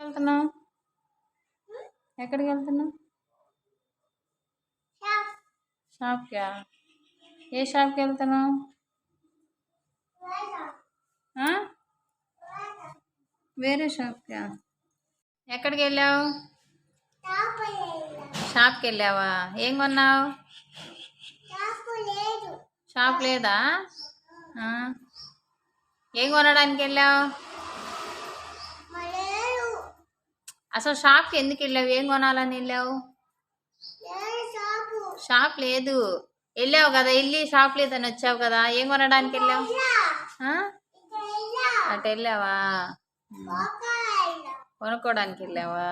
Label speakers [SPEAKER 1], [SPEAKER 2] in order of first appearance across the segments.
[SPEAKER 1] వెళ్తున్నావు ఎక్కడికి వెళ్తున్నావు షాప్కా? ఏ షాప్కి వెళ్తున్నావు వేరే షాప్కా? ఎక్కడికి వెళ్ళావు షాప్కి వెళ్ళావా ఏం కొన్నావు? షాప్ లేదా? ఏం కొనడానికి వెళ్ళావు అసలు షాప్కి ఎందుకు వెళ్ళావు? ఏం కొనాలని వెళ్ళావు? షాప్ లేదు. వెళ్ళావు కదా వెళ్ళి షాప్ లేదని వచ్చావు కదా ఏం కొనడానికి వెళ్ళావు? అటు వెళ్ళావా? కొనుక్కోడానికి వెళ్ళావా?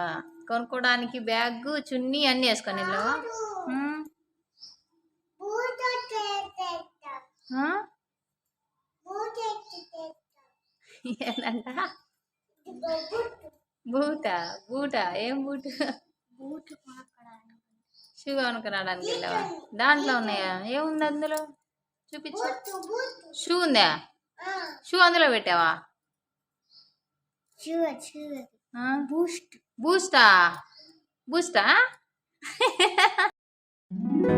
[SPEAKER 1] కొనుక్కోడానికి బ్యాగ్ చున్నీ అన్నీ వేసుకొని వెళ్ళావా? ఉమ్. బూట బూట ఏం బూట్? షూ కొనుక్కరాడానికి వెళ్ళావా? దాంట్లో ఉన్నాయా? ఏముంది అందులో? చూపించు. షూ ఉందా? షూ అందులో పెట్టావా?
[SPEAKER 2] బూస్ట్.
[SPEAKER 1] బూస్టా? బూస్టా?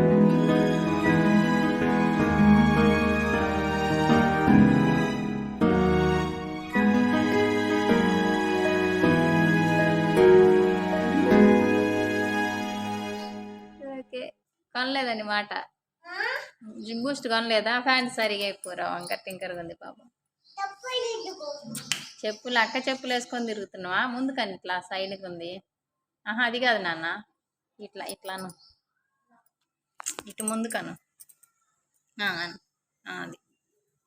[SPEAKER 1] కొనలేదని మాట బూస్ట్ కొనలేదా? ప్యాంట్ సరిగా అయిపోరా వంక టింకరగా ఉంది పాపం. చెప్పులు అక్క చెప్పులు వేసుకొని తిరుగుతున్నావా? ముందు కానీ ఇట్లా సైడ్కి ఉంది. ఆహా అది కాదు నాన్న. ఇట్లా ఇట్లాను ఇటు ముందు కను. అను. అది.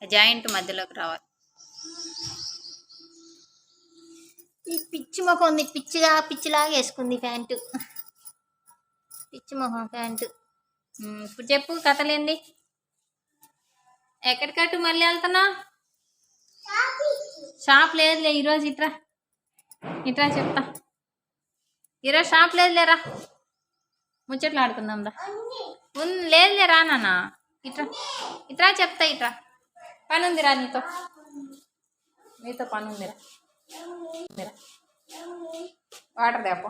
[SPEAKER 1] జాయింట్ మధ్యలోకి రావాలి. ఈ పిచ్చి ముఖం ఉంది. పిచ్చిగా పిచ్చిలాగా వేసుకుంది ప్యాంటు. పిచ్చి ముఖం ప్యాంటు. ఇప్పుడు చెప్పు కథలేంది? ఎక్కడికట్టు మళ్ళీ వెళ్తున్నావు? షాప్ లేదులే ఈరోజు ఇట్రా. ఇట్రా చెప్తా. ఈరోజు షాప్ లేదులేరా ముచ్చట్లు ఆడుకుందాం రా. లేదులే రా నాన్న. ఇట్రా. ఇట్రా చెప్తా ఇట్రా. పని ఉందిరా నీతో. నీతో పని ఉందిరా ఉందిరా వాటర్ దేపో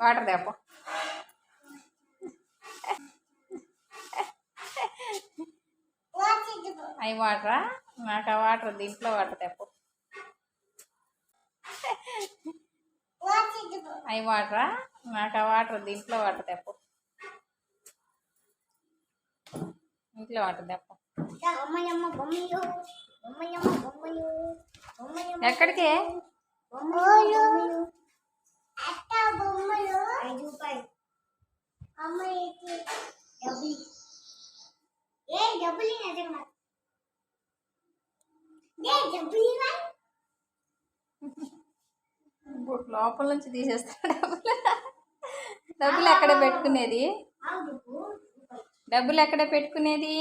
[SPEAKER 1] వాటర్ దేపో అవి వాటరా నాకు ఆ వాటర్ దీంట్లో వాటర్ తెప్పు. అవి వాటరా నాకు ఆ వాటర్ దీంట్లో వాటర్ తెప్పు. ఇంట్లో వాటర్ తెప్పు. ఎక్కడికి?
[SPEAKER 2] బొమ్మలు అట్ట బొమ్మలు ఐదు రూపాయలు డబ్బులు ఏ డబ్బులు నిజంగా ఏ డబ్బులు ఇవ్వాలి?
[SPEAKER 1] ఇప్పుడు లోపల నుంచి తీసేస్తాడు డబ్బులు. డబ్బులు ఎక్కడ పెట్టుకునేది? డబ్బులు ఎక్కడ పెట్టుకునేది.